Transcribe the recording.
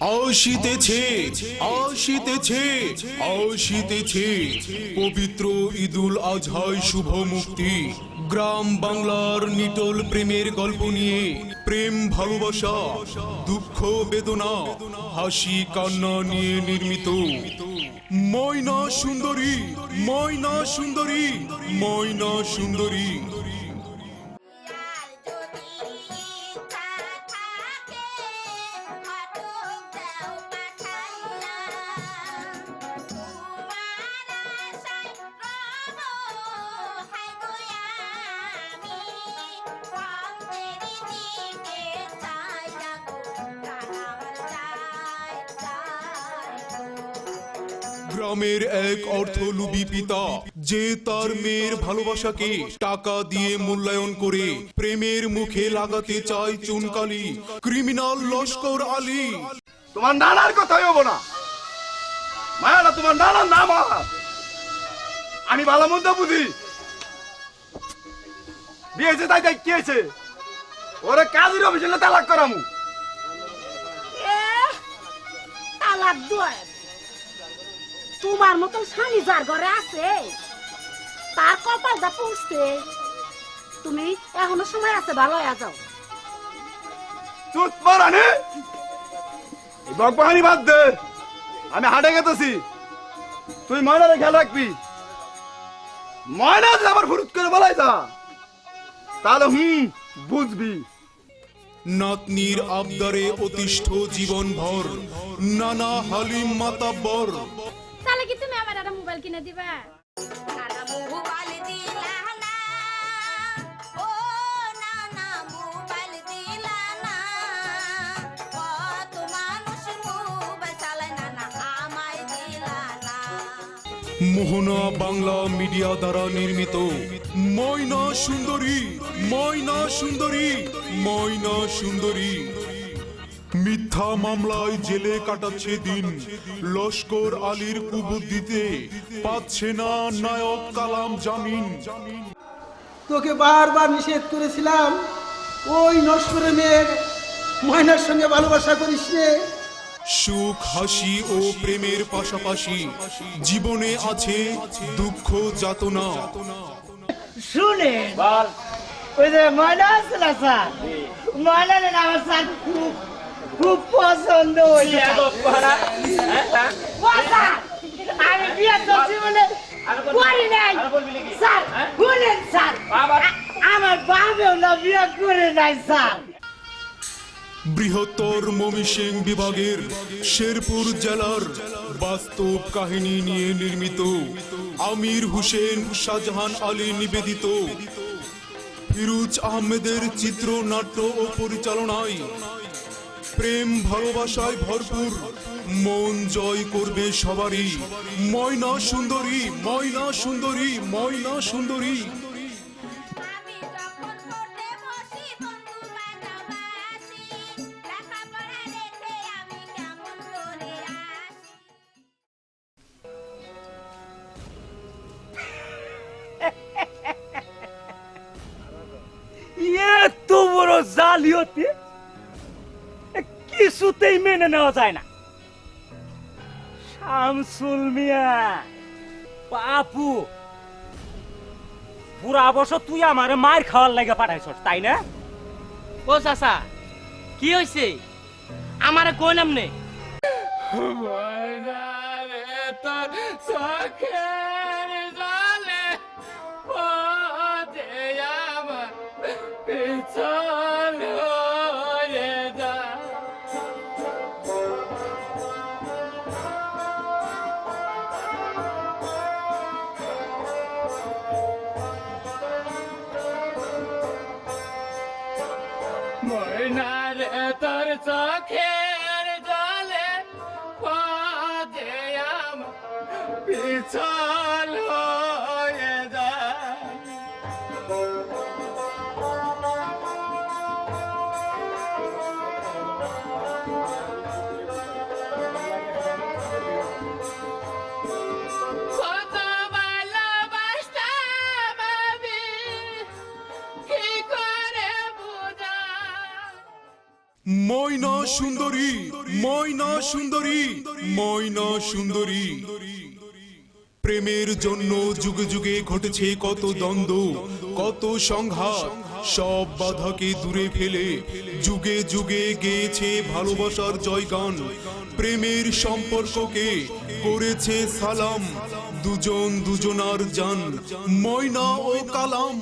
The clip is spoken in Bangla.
আসিতেছে আসিতেছে আসিতেছে পবিত্র ঈদুল আজহায় শুভ মুক্তি। গ্রাম বাংলার নিটল প্রেমের গল্প নিয়ে প্রেম ভালোবাসা, দুঃখ, বেদনা, হাসি, কান্না নিয়ে নির্মিত। ময়না সুন্দরী ময়না সুন্দরী ময়না সুন্দরী। গ্রামের এক অর্থলোভী পিতা যে তার মেয়ের ভালোবাসাকে টাকা দিয়ে মূল্যায়ন করে প্রেমের মুখে লাগাতে চায় চুনকালি ক্রিমিনাল লস্কর আলী। তোমার নানার কথাই হব না। মায়াটা তোমার নানার নাম আমি ভালো মন্দ বুঝি। বিয়েছে তাই তাই কি হয়েছে ওরে কাজের অফিসে তালাক করামু? তালাক দোয় তোমার মতন স্বামী যার ঘরে আছে তার কপালটা পুষতে তুমি এখনও সময় আছে ভালো হয়ে যাও। চুপ মারানি বকবাহানি বাদ দে। আমি হাটে গেতেছি। তুই ময়নারে খেয়াল রাখবি। ময়না আবার ফুরুত করে বলাই যা। তাহলে হুম বুঝবি। নাতনির আবদারে অতিষ্ঠ জীবন ভর নানা হালিম মাতাব্বর। মোবাইল কিনে দিবা? মোহনা বাংলা মিডিয়া দ্বারা নির্মিত ময়না সুন্দরী ময়না সুন্দরী ময়না সুন্দরী। মিথ্যা মামলায় জেলে কাটাচ্ছে দিন। লস্কর আলীর কুবুদ্ধিতে পাচ্ছে না নায়ক কালাম জামিন। তোকে বারবার নিষেধ করেছিলাম ওই নস্করের মেয়ের ময়নার সঙ্গে ভালোবাসা করিস নে। সুখ হাসি ও প্রেমের পাশাপাশি জীবনে আছে দুঃখ যাতনা। শুনে। ওই যে ময়না আছে না স্যার? ময়না আমার স্যার খুব পছন্দ হয়েছে। ও স্যার, আমি বিয়ে করছি বলে করি নাই। স্যার শুনেন স্যার। আমার বাবেও না বিয়ে করে নাই স্যার। বৃহত্তর মমিসিং বিভাগের শেরপুর জেলার বাস্তব কাহিনী নিয়ে নির্মিত আমির হোসেন শাহজাহান আলী নিবেদিত। ফিরুজ আহমেদের চিত্রনাট্য ও পরিচালনায় প্রেম ভালোবাসায় ভরপুর মন জয় করবে সবারই। ময়না সুন্দরী ময়না সুন্দরী ময়না সুন্দরী। আমি যখন পড়তে কিছুতেই মেনে নেওয়া যায় না। শামসুল মিয়া বাপু পুরা বছর তুই আমার মার খাওয়ার লাগে পাঠাইছ তাই না? ও চাচা কি হয়েছে আমারে কই নামনে তোর চোখের জলে পদে সুন্দরী, ময়না সুন্দরী ময়না সুন্দরী। প্রেমের জন্য যুগে যুগে ঘটেছে কত দ্বন্দ্ব, কত সংঘাত, সব বাধাকে দূরে ফেলে যুগে যুগে গেয়েছে ভালোবাসার জয়গান। প্রেমের সম্পর্ককে করেছে সালাম, দুজন দুজনার জান, ময়না ও কালাম।